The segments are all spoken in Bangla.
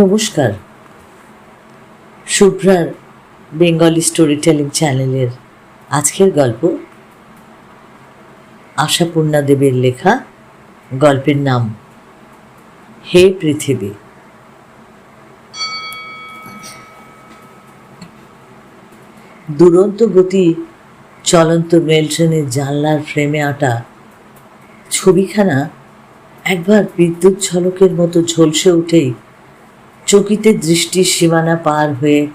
নমস্কার। শুভ্রার বেঙ্গলি স্টোরি টেলিং চ্যানেলের আজকের গল্প আশাপূর্ণা দেবের লেখা গল্পের নাম হে পৃথিবী। দুরন্ত গতি চলন্ত মেল ট্রেনের জানলার ফ্রেমে আটা ছবিখানা একবার বিদ্যুৎ ঝলকের মতো ঝলসে উঠেই চকিতে দৃষ্টির সীমানা পার হয়ে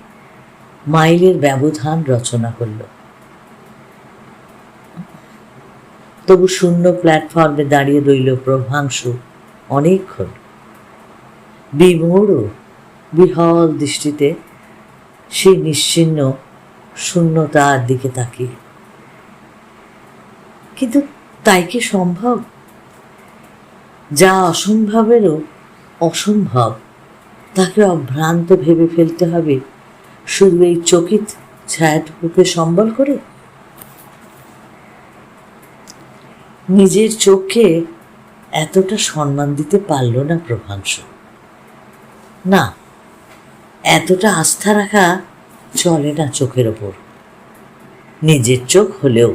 মাইলের ব্যবধান রচনা করল। তবু শূন্য প্ল্যাটফর্মে দাঁড়িয়ে রইল প্রভাংশু অনেকক্ষণ। বিমূঢ়, বিহল দৃষ্টিতে সেই নিশ্চিহ্ন শূন্যতার দিকে তাকিয়ে। কিন্তু তাই কি সম্ভব? যা অসম্ভবেরও অসম্ভব। তাকে অভ্রান্ত ভেবে ফেলতে হবে। শুধু এই চকিত ছায়াটুকুকে সম্বল করে? নিজের চোখকে এতটা সম্মান দিতে পারল না প্রভাংশ। না, এতটা আস্থা রাখা চলে না চোখের ওপর। নিজের চোখ হলেও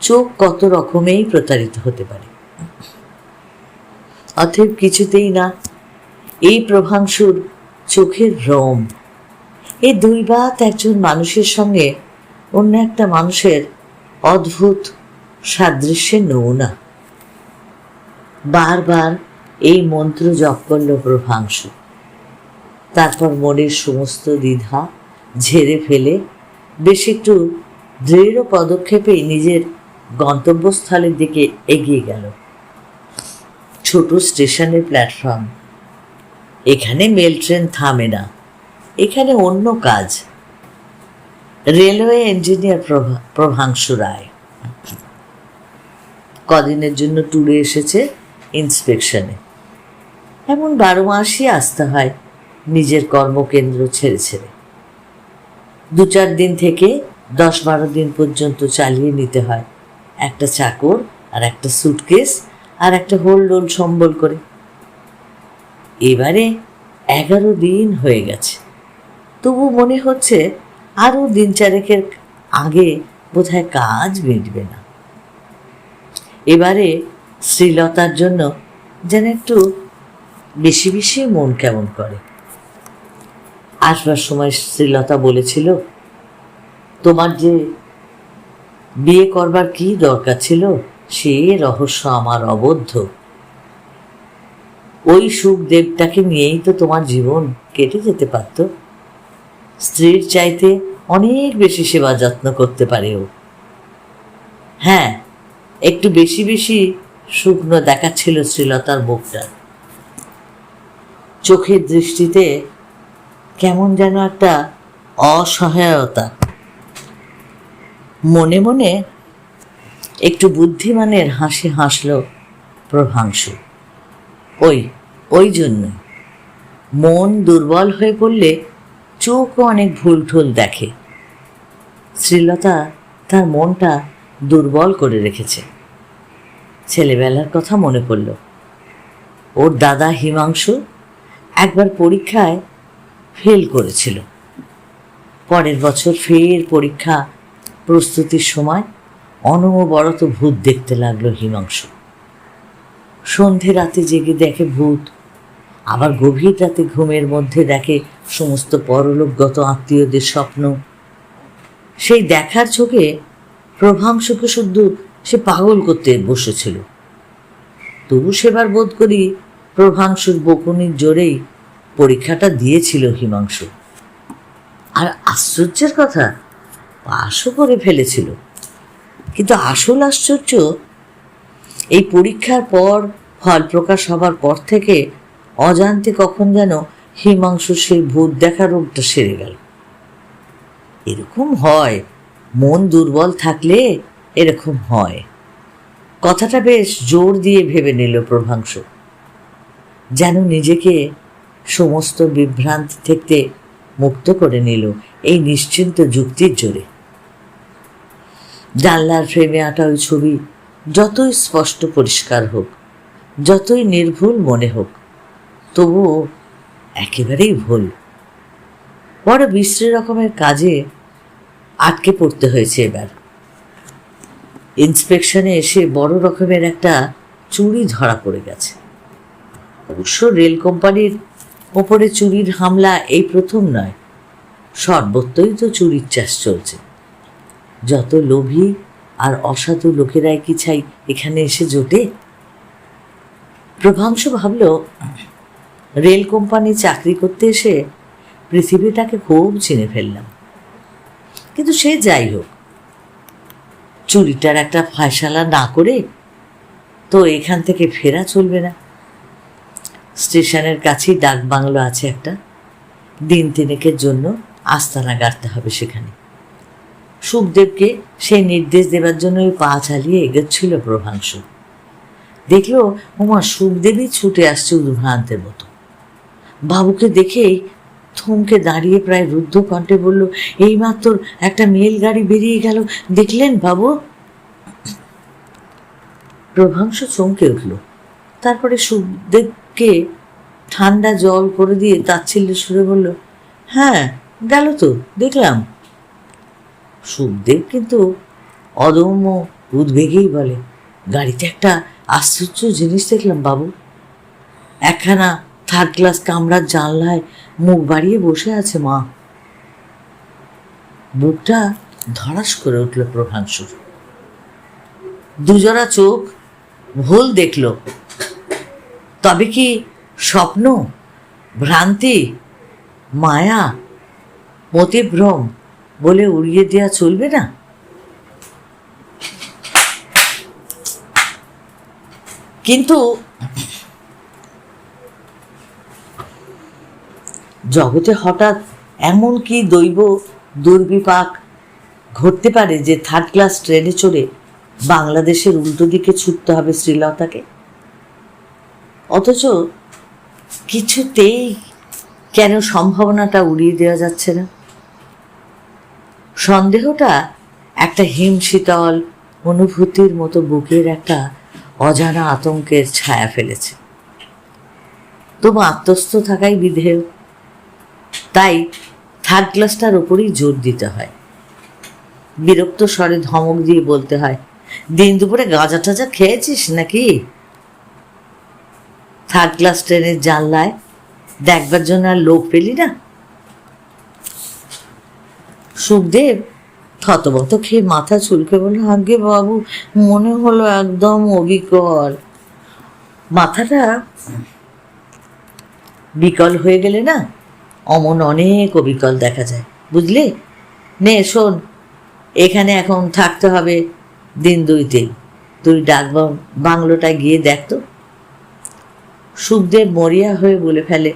চোখ কত রকমেই প্রতারিত হতে পারে। অতএব কিছুতেই না এই প্রভাংশুর চোখের ভ্রম এই দুই বাত একজন মানুষের সঙ্গে অন্য একটা মানুষের অদ্ভুত সাদৃশ্যের নমুনা। বারবার এই মন্ত্র জপ করল প্রভাংশু। তারপর মনের সমস্ত দ্বিধা ঝেড়ে ফেলে বেশ একটু দৃঢ় পদক্ষেপে নিজের গন্তব্যস্থলের দিকে এগিয়ে গেল। ছোট স্টেশনের প্ল্যাটফর্ম এখানে মেল ট্রেন থামে না। এখানে অন্য কাজ। Railway engineer Prabha, Prabhanshu Ray. কদিনের জন্য ট্যুরে এসেছে ইন্সপেকশনে এমন বারো মাসই আসতে হয় নিজের কর্মকেন্দ্র ছেড়ে ছেড়ে। দু চার দিন থেকে দশ বারো দিন পর্যন্ত চালিয়ে নিতে হয়। একটা চাকর আর একটা সুটকেস আর একটা হোলডোল সম্বল করে। এবারে এগারো দিন হয়ে গেছে। তবু মনে হচ্ছে আরও দিন চারেকের আগে বোধহয় কাজ মিটবে না। এবারে শ্রীলতার জন্য যেন একটু বেশি বেশি মন কেমন করে। আসবার সময় শ্রীলতা বলেছিল, তোমার যে বিয়ে করবার কি দরকার ছিল, সে রহস্য আমার অবদ্ধ। ওই সুখ দেবটাকে নিয়েই তো তোমার জীবন কেটে যেতে পারত। স্ত্রীর চাইতে অনেক বেশি সেবা যত্ন করতে পারে ও। হ্যাঁ একটু বেশি বেশি শুকনো দেখাচ্ছিল শ্রীলতার মুখটা। চোখের দৃষ্টিতে কেমন যেন একটা অসহায়তা। মনে মনে একটু বুদ্ধিমানের হাসি হাসল প্রভাংশু। ওই ওই জন্য। মন দুর্বল হয়ে পড়লে চোখও অনেক ভুল ঠুল দেখে। শ্রীলতা তার মনটা দুর্বল করে রেখেছে। ছেলেবেলার কথা মনে পড়ল। ওর দাদা হিমাংশু একবার পরীক্ষায় ফেল করেছিল। পরের বছর ফের পরীক্ষা প্রস্তুতির সময় অনবরত ভূত দেখতে লাগল হিমাংশু। সন্ধে রাতে জেগে দেখে ভূত আবার গভীর রাতে ঘুমের মধ্যে দেখে সমস্ত পরলোকগত আত্মীয়দের স্বপ্ন। সেই দেখার চোখে প্রভাংশকে শুদ্ধ সে পাগল করতে বসেছিল। তবু সেবার বোধ করি প্রভাংশুর বকুনির জোরেই পরীক্ষাটা দিয়েছিল হিমাংশু। আর আশ্চর্যের কথা, পাশও করে ফেলেছিল। কিন্তু আসল আশ্চর্য, এই পরীক্ষার পর, ফল প্রকাশ হবার পর থেকে অজান্তে কখন যেন হিমাংশু সেই ভূত দেখা রোগটা সেরে গেল। এরকম হয়, মন দুর্বল থাকলে এরকম হয়। কথাটা বেশ জোর দিয়ে ভেবে নিল প্রভাংশু। যেন নিজেকে সমস্ত বিভ্রান্ত থেকে মুক্ত করে নিল এই নিশ্চিন্ত যুক্তির জোরে। জানলার ফ্রেমে আটা ওই ছবি যতই স্পষ্ট পরিষ্কার হোক, যতই নির্ভুল মনে হোক তবুও একেবারেই ভুল। বড় বিশ্রী রকমের কাজে আটকে পড়তে হয়েছে এবার। ইন্সপেকশনে এসে বড় রকমের একটা চুরি ধরা পড়ে গেছে। অবশ্য রেল কোম্পানির ওপরে চুরির হামলা এই প্রথম নয়, সর্বত্রই তো চুরির চাষ চলছে। যত লোভী আর অসাধু লোকেরাই কি চাই এখানে এসে জোটে? প্রভাংশু ভাবল রেল কোম্পানি চাকরি করতে এসে পৃথিবীটাকে খুব চিনে ফেললাম। কিন্তু সে যাই হোক, চুরিটার একটা ফয়সালা না করে তো এখান থেকে ফেরা চলবে না। স্টেশনের কাছেই ডাক বাংলো আছে একটা। দিন তিনেকের জন্য আস্তানা গাড়তে হবে সেখানে। সুখদেবকে সেই নির্দেশ দেবার জন্য ওই পা চালিয়ে এগোচ্ছিল প্রভাংশু। দেখল ওমা সুখদেবই ছুটে আসছে উদ্ভ্রান্তের মতো। বাবুকে দেখেই থমকে দাঁড়িয়ে প্রায় রুদ্ধ কণ্ঠে বলল, এইমাত্র একটা মেল গাড়ি বেরিয়ে গেল। দেখলেন বাবু? প্রভাংশ চমকে উঠল। তারপরে সুখদেবকে ঠান্ডা জল করে দিয়ে তাচ্ছিল্য সুরে বলল হ্যাঁ গেল তো, দেখলাম। সুখদেব কিন্তু অদম্য উদ্বেগেই বলে, গাড়িতে একটা আশ্চর্য জিনিস দেখলাম বাবু। একখানা থার্ড ক্লাস কামরার জানলায় মুখ বাড়িয়ে বসে আছে মা। বুকটা ধরাস করে উঠল প্রভাংশুর দুজোড়া চোখ ভুল দেখল। তবে কি স্বপ্ন, ভ্রান্তি, মায়া, মতিভ্রম বলে উড়িয়ে দেওয়া চলবে না? কিন্তু জগতে হঠাৎ এমন কি দৈব দুর্বিপাক ঘটতে পারে যে থার্ড ক্লাস ট্রেনে চড়ে বাংলাদেশের উল্টো দিকে ছুটতে হবে শ্রীলতাকে? অথচ কিছুতেই কেন সম্ভাবনাটা উড়িয়ে দেওয়া যাচ্ছে না? সন্দেহটা একটা হিমশীতল অনুভূতির মতো বুকের একটা অজানা আতঙ্কের ছায়া ফেলেছে। তবু আত্মস্থ থাকাই বিধেয়। তাই থার্ড ক্লাসটার ওপরেই জোর দিতে হয়। বিরক্ত স্বরে ধমক দিয়ে বলতে হয়, দিন দুপুরে গাঁজা টাজা খেয়েছিস নাকি? থার্ড ক্লাস ট্রেনের জানলায় দেখবার জন্য আর লোক পেলি না। সুখদেব থতবত খেয়ে মাথা চুলকে বলল, আগে বাবু, মনে হলো একদম অবিকল। মাথাটা বিকল হয়ে গেলে না অমন অনেক অবিকল দেখা যায়, বুঝলি? নে, শোন, এখানে এখন থাকতে হবে দিন দুইতেই তুই ডাক বাংলোটায় গিয়ে দেখ তো। সুখদেব মরিয়া হয়ে বলে ফেলে,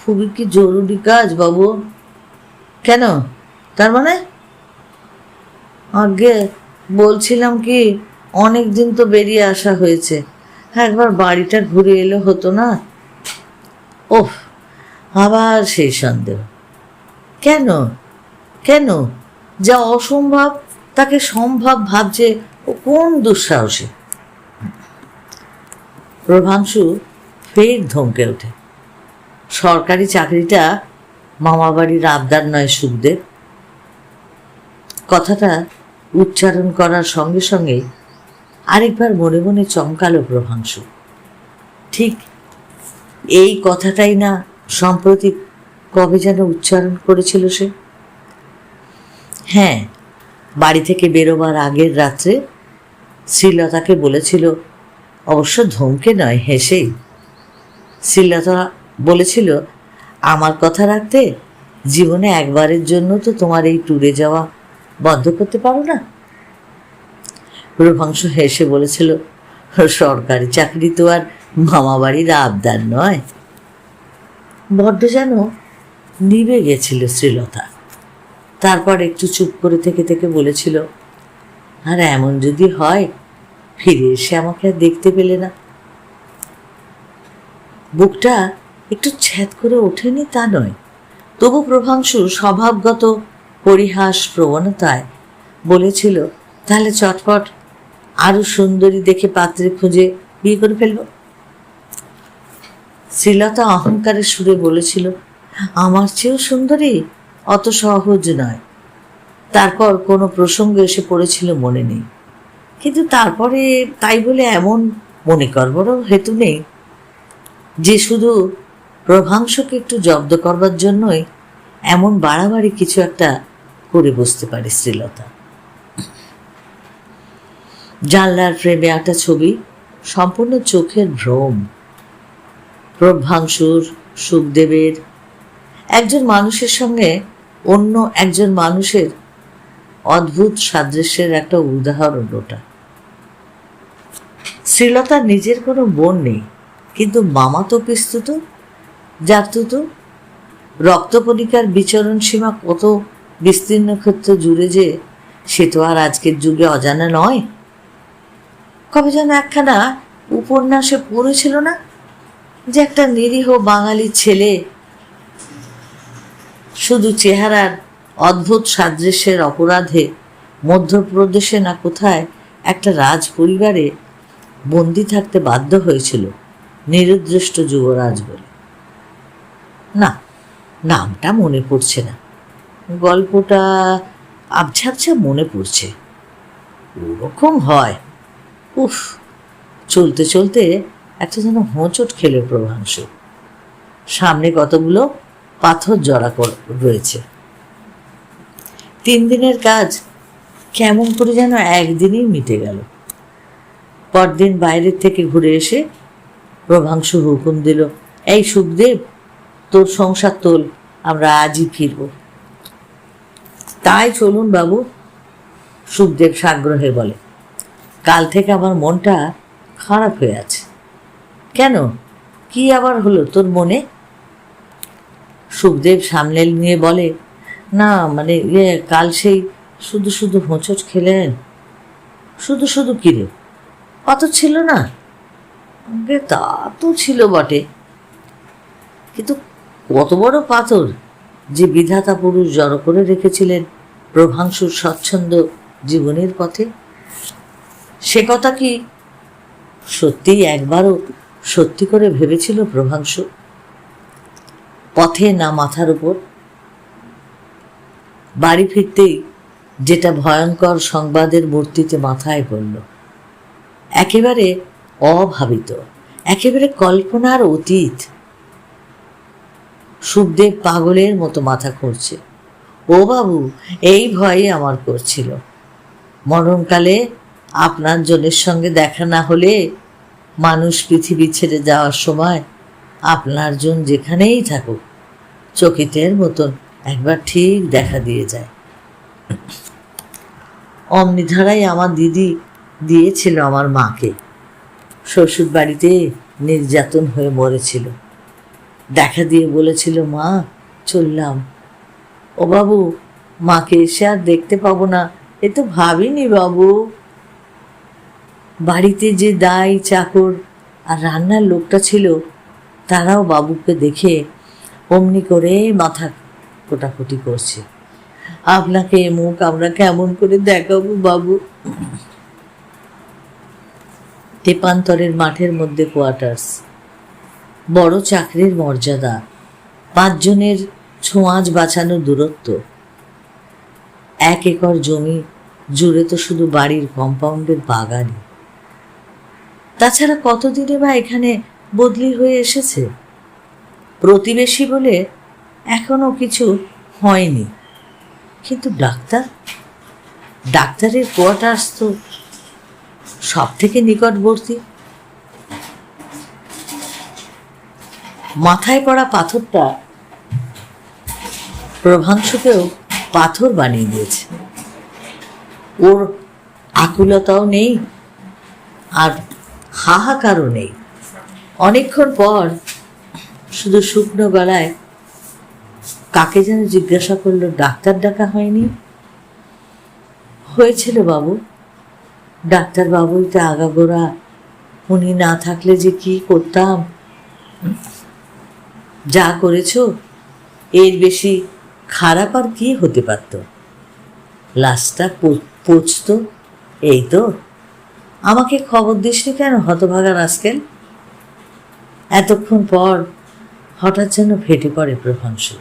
খুবই কি জরুরি কাজ বাবু। কেন? তার মানে? আগে বলছিলাম কি অনেক দিন তো বেরিয়ে আসা হয়েছে, একবার বাড়িটা ঘুরে এলে হতো না? ওহ আবার সেই সন্দেহ। কেন? কেন? যা অসম্ভব, তাকে সম্ভব ভাবছে ও কোন দুঃসাহসী? প্রভাংশু ফের ধমকে ওঠে। সরকারি চাকরিটা মামাবাড়ির আবদার নয় সুখদেব। কথাটা উচ্চারণ করার সঙ্গে সঙ্গে আরেকবার মনে মনে চমকালো প্রভাংশু। ঠিক এই কথাটাই না সম্প্রতি কবে যেন উচ্চারণ করেছিল সে? হ্যাঁ বাড়ি থেকে বেরোবার আগের রাত্রে শ্রীলতাকে বলেছিল, অবশ্য ধমকে নয়, হেসেই। শ্রীলতা বলেছিল, আমার কথা রাখতে জীবনে একবারের জন্য তো তোমার এই ট্যুরে যাওয়া বন্ধ করতে পারো না? রূপাংশ হেসে বলেছিল, সরকারি চাকরি তো আর মামাবাড়ির আবদার নয়। বড্ড যেন নিভে গেছিল শ্রীলতা। তারপর একটু চুপ করে থেকে থেকে বলেছিল, আর এমন যদি হয়, ফিরে এসে আমাকে আর দেখতে পেলে না। বুকটা একটু ছ্যাদ করে ওঠেনি তা নয়। তবু প্রভাংশু স্বভাবগত পরিহাস প্রবণতায় বলেছিল, তাহলে চটপট আরও সুন্দরী দেখে পাত্রে খুঁজে বিয়ে করে ফেলব। শ্রীলতা অহংকারের সুরে বলেছিল, আমার চেয়েও সুন্দরী অত সহজ নয়। তারপর কোনো প্রসঙ্গ এসে পড়েছিল মনে নেই। কিন্তু তারপরে তাই বলে এমন মনে করবারও হেতু নেই যে শুধু প্রভাংশকে একটু জব্দ করবার জন্যই এমন বাড়াবাড়ি কিছু একটা করে বসতে পারে শ্রীলতা। জানলার ফ্রেমে একটা ছবি সম্পূর্ণ চোখের ভ্রম। প্রভাংশুর, সুখদেবের। একজন মানুষের সঙ্গে অন্য একজন মানুষের অদ্ভুত সাদৃশ্যের একটা উদাহরণ ওটা। শ্রীলতার নিজের কোনো বোন নেই, কিন্তু মামা তো পিস্তুত জাতুত রক্তকণিকার বিচরণ সীমা কত বিস্তীর্ণ ক্ষেত্র জুড়ে যে সে তো আর আজকের যুগে অজানা নয়। কবে যেন একখানা উপন্যাসে পড়েছিল না যে একটা নিরীহ বাঙালি ছেলে শুধু চেহারার অদ্ভুত সাদৃশ্যের অপরাধে মধ্যপ্রদেশে না কোথায় একটা রাজ পরিবারে বন্দি থাকতে বাধ্য হয়েছিল নিরুদ্দিষ্ট যুবরাজ বলে। না, নামটা মনে পড়ছে না। গল্পটা আবছা মনে পড়ছে। ওরকম হয়। উফ, চলতে চলতে একটা যেন হোঁচট খেলে প্রভাংশু সামনে কতগুলো পাথর জড়া রয়েছে। তিন দিনের কাজ কেমন করে যেন একদিনই মিটে গেল। পরদিন বাইরের থেকে ঘুরে এসে প্রভাংশু হুকুম দিল, এই সুখদেব, তোর সংসার তোল, আমরা আজই ফিরব। তাই চলুন বাবু, সুখদেব সাগ্রহে বলে। কাল থেকে আমার মনটা খারাপ হয়ে আছে। কেন? কি আবার হলো তোর মনে? সুখদেব সামনে নিয়ে বলে, না মানে ইয়ে কাল সেই শুধু শুধু হোঁচট খেলেন শুধু শুধু কিরে অত ছিল না? তা তো ছিল বটে। কিন্তু কত বড় পাথর যে বিধাতা পুরুষ জড়ো করে রেখেছিলেন প্রভাংশুর স্বচ্ছন্দ জীবনের পথে। সে কথা কি সত্যিই একবারও সত্যি করে ভেবেছিল প্রভাংশু? পথে না মাথার উপর? বাড়ি ফিরতেই যেটা ভয়ঙ্কর সংবাদের মূর্তিতে মাথায় পড়ল। একেবারে অভাবিত, একেবারে কল্পনার অতীত। সুখদেব পাগলের মতো মাথা খুঁড়ছে। ও বাবু, এই ভয়ে আমার করছিল। মরণকালে আপনার জনের সঙ্গে দেখা না হলে মানুষ পৃথিবী ছেড়ে যাওয়ার সময় আপনার জন যেখানেই থাকুক, চকিতের মতন একবার ঠিক দেখা দিয়ে যায়। অমনি ধারাই আমার দিদি দিয়েছিল আমার মাকে। শ্বশুর বাড়িতে নির্যাতন হয়ে মরেছিল। দেখা দিয়ে বলেছিল, মা, চললাম। ও বাবু, মাকে এসে আর দেখতে পাবো না, এ তো ভাবিনি বাবু। বাড়িতে যে দাই, চাকর আর রান্নার লোকটা ছিল, তারাও বাবুকে দেখে অমনি করে মাথা কোটাকুটি করছে। আপনাকে মুখ আমরা কেমন করে দেখাবো বাবু? তেপান্তরের মাঠের মধ্যে কোয়ার্টার্স। বড় চাকরির মর্যাদা, পাঁচজনের ছোঁয়াচ বাঁচানো দূরত্ব। এক একর জমি জুড়ে তো শুধু বাড়ির কম্পাউন্ডের বাগানই। তাছাড়া কতদিনে বা এখানে বদলি হয়ে এসেছে? প্রতিবেশী বলে এখনও কিছু হয়নি। কিন্তু ডাক্তার? ডাক্তারের কোয়ার্টার্স তো সব থেকে নিকটবর্তী। মাথায় পড়া পাথরটা প্রভাংশুকেও পাথর বানিয়ে দিয়েছে। ওর আকুলতাও নেই, আর হাহাকারও নেই। অনেকক্ষণ পর শুধু শুকনো গলায় কাকে যেন জিজ্ঞাসা করল, ডাক্তার ডাকা হয়নি? হয়েছিল বাবু। ডাক্তার বাবুই তো আগাগোড়া, উনি না থাকলে যে কি করতাম? যা করেছ, এর বেশি খারাপ আর কি হতে পারত? লাশটা পচতো, এই তো। আমাকে খবর দিসনি কেন, হতভাগা রাস্কেল? এতক্ষণ পর হঠাৎ যেন ফেটে পড়ে প্রভাংশু।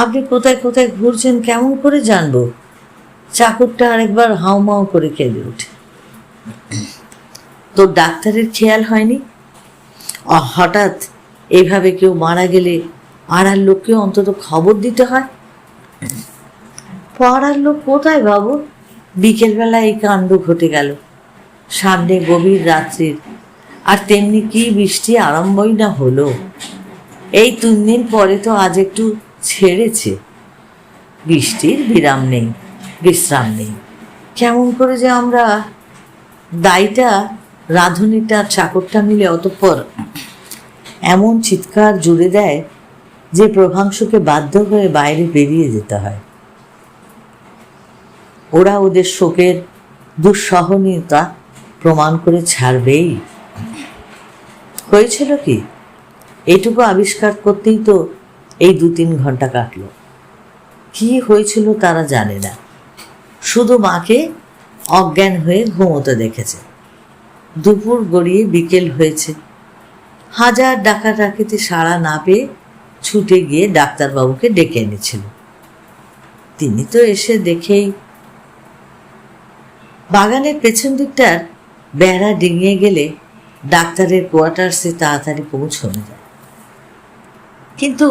আপনি কোথায় কোথায় ঘুরছেন কেমন করে জানব? চাকরটা আরেকবার হাউমাউ করে কেঁদে ওঠে। তোর ডাক্তারের খেয়াল হয়নি? হঠাৎ এভাবে কেউ মারা গেলে পাড়ার লোককে অন্তত খবর দিতে হয়? পাড়ার লোক কোথায় বাবু? বিকেলবেলা এই কাণ্ড ঘটে গেল। সামনে গভীর রাত্রির। আর তেমনি কি বৃষ্টি আরম্ভই না হলো। এই তিন দিন পরে তো আজ একটু ছেড়েছে। বৃষ্টির বিরাম নেই, বিশ্রাম নেই। কেমন করে যে আমরা দায়টা রাঁধুনিটা, চাকরটা মিলে অতঃপর এমন চিৎকার জুড়ে দেয় যে প্রভাংশকে বাধ্য হয়ে বাইরে বেরিয়ে যেতে হয়। ওরা ওদের শোকের দুঃসহনীয়তা প্রমাণ করে ছাড়বেই। হয়েছিল কি? এটুকু আবিষ্কার করতেই তো এই দু তিন ঘণ্টা কাটলো। কি হয়েছিল তারা জানে না। শুধু মাকে অজ্ঞান হয়ে ঘুমোতে দেখেছে। দুপুর গড়িয়ে বিকেল হয়েছে। হাজার ডাকা ডাকিতে সাড়া না পেয়ে ছুটে গিয়ে ডাক্তারবাবুকে ডেকে এনেছিল। তিনি তো এসে দেখেই বাগানের পেছন দিকটার বেড়া ডিঙিয়ে গেলে ডাক্তারের কোয়ার্টার্সে তাড়াতাড়ি পৌঁছানো যায়। কিন্তু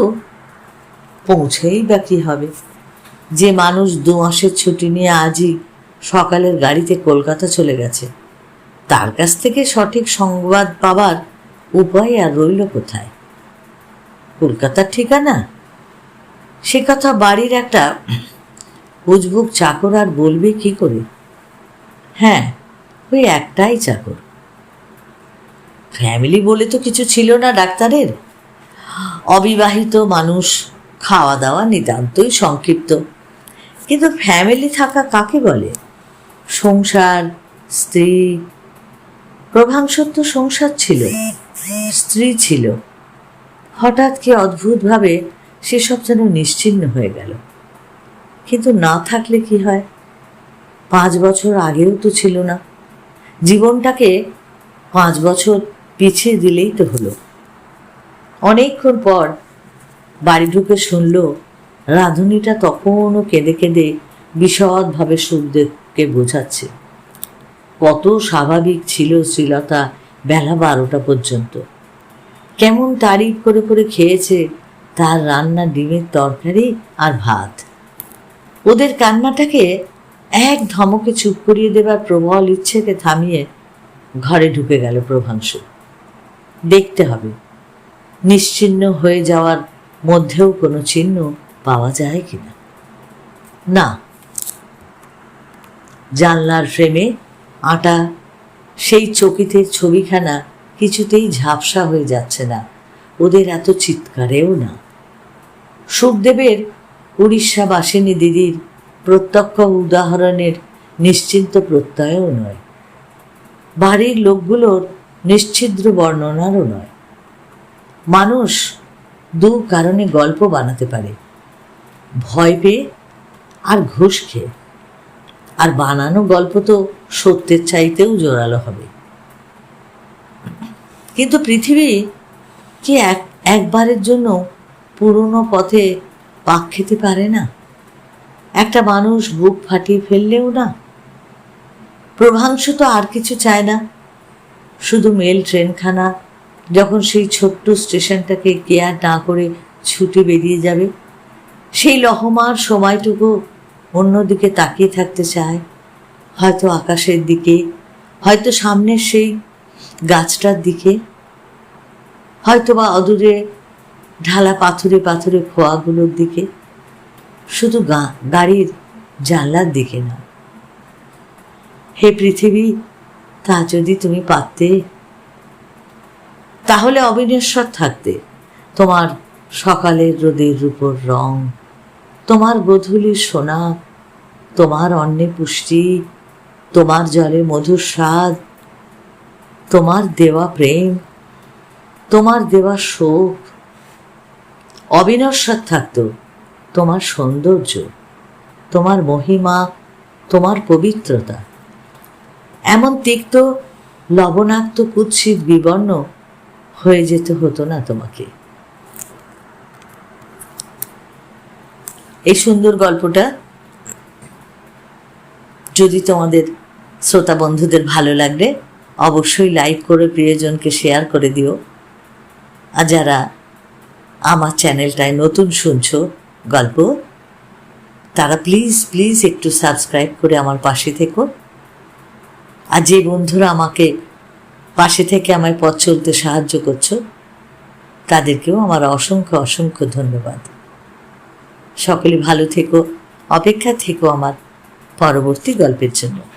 পৌঁছেই বা কী হবে? যে মানুষ দু মাসের ছুটি নিয়ে আজই সকালের গাড়িতে কলকাতা চলে গেছে, তার কাছ থেকে সঠিক সংবাদ পাবার উপায় আর রইল কোথায়? কলকাতার ঠিকানা? সে কথা বাড়ির একটা উজবুক চাকর আর বলবে কি করে? হ্যাঁ ওই একটাই চাকর। ফ্যামিলি বলে তো কিছু ছিল না ডাক্তারের। অবিবাহিত মানুষ খাওয়া দাওয়া নিতান্তই সংক্ষিপ্ত। কিন্তু ফ্যামিলি থাকা কাকে বলে? সংসার, স্ত্রী প্রভাংশর তো সংসার ছিল, স্ত্রী ছিল। হঠাৎ কি অদ্ভুতভাবে সেসব যেন নিশ্চিহ্ন হয়ে গেল। কিন্তু না থাকলে কি হয়? পাঁচ বছর আগেও তো ছিল না। জীবনটাকে পাঁচ বছর পিছিয়ে দিলেই তো হলো। অনেকক্ষণ পর বাড়ি ঢুকে শুনল, রাঁধুনিটা তখনও কেঁদে কেঁদে বিশদভাবে সুখদেবকে বোঝাচ্ছে। কত স্বাভাবিক ছিল শ্রীলতা বেলা বারোটা পর্যন্ত। কেমন তারিফ করে করে খেয়েছে তার রান্না, ডিমের তরকারি আর ভাত। ওদের কান্নাটাকে এক ধমকে চুপ করিয়ে দেবার প্রবল ইচ্ছেকে থামিয়ে ঘরে ঢুকে গেল প্রভাংশু। দেখতে হবে। নিশ্চিহ্ন হয়ে যাওয়ার মধ্যেও কোনো চিহ্ন পাওয়া যায় কিনা। না। জানলার ফ্রেমে আটা, সেই চকিতে ছবিখানা কিছুতেই ঝাপসা হয়ে যাচ্ছে না। ওদের এত চিৎকারেও না। সুখদেবের উড়িষ্যা বাসিনী দিদির প্রত্যক্ষ উদাহরণের নিশ্চিন্ত প্রত্যয়ও নয়। বাড়ির লোকগুলোর নিশ্ছিদ্র বর্ণনারও নয়। মানুষ দু কারণে গল্প বানাতে পারে। ভয় পেয়ে আর ঘুষ খেয়ে। আর বানানো গল্প তো সত্যের চাইতেও জোরালো হবে। কিন্তু পৃথিবী কি এক একবারের জন্য পুরনো পথে পাক খেতে পারে না? একটা মানুষ বুক ফাটিয়ে ফেললেও না। প্রভাংশু তো আর কিছু চায় না। শুধু মেল ট্রেনখানা, যখন সেই ছোট্ট স্টেশনটাকে কেয়ার না করে ছুটে বেরিয়ে যাবে। সেই লহমার সময়টুকু অন্যদিকে তাকিয়ে থাকতে চায়। হয়তো আকাশের দিকে, হয়তো সামনের সেই গাছটার দিকে। হয়তো বা অদূরে ঢালা পাথরে পাথরে খোয়াগুলোর দিকে। শুধু গাড়ির জানলার দিকে না। হে পৃথিবী, তা যদি তুমি পারতে, তাহলে অবিনশ্বর থাকতে। তোমার সকালের রোদের রূপর রং, তোমার গধূলির সোনা, তোমার অন্নে পুষ্টি, তোমার জলে মধুর স্বাদ, তোমার দেওয়া প্রেম, তোমার দেওয়া শোক। অবিনশ্বর থাকতো। তোমার সৌন্দর্য, তোমার মহিমা, তোমার পবিত্রতা। এমন তিক্ত, লবণাক্ত, কুৎসিত বিবর্ণ হয়ে যেতে হতো না তোমাকে। এই সুন্দর গল্পটা যদি তোমাদের শ্রোতা বন্ধুদের ভালো লাগলে, অবশ্যই লাইক করে, প্রিয়জনকে শেয়ার করে দিও। আর যারা আমার চ্যানেলটায় নতুন শুনছো গল্প। তারা প্লিজ প্লিজ একটু সাবস্ক্রাইব করে আমার পাশে থেকো। আর যে বন্ধুরা আমাকে পাশে থেকে আমায় পথ চলতে সাহায্য করছ, তাদেরকেও আমার অসংখ্য অসংখ্য ধন্যবাদ। সকলে ভালো থেকো, অপেক্ষা থেকো আমার পরবর্তী গল্পের জন্য।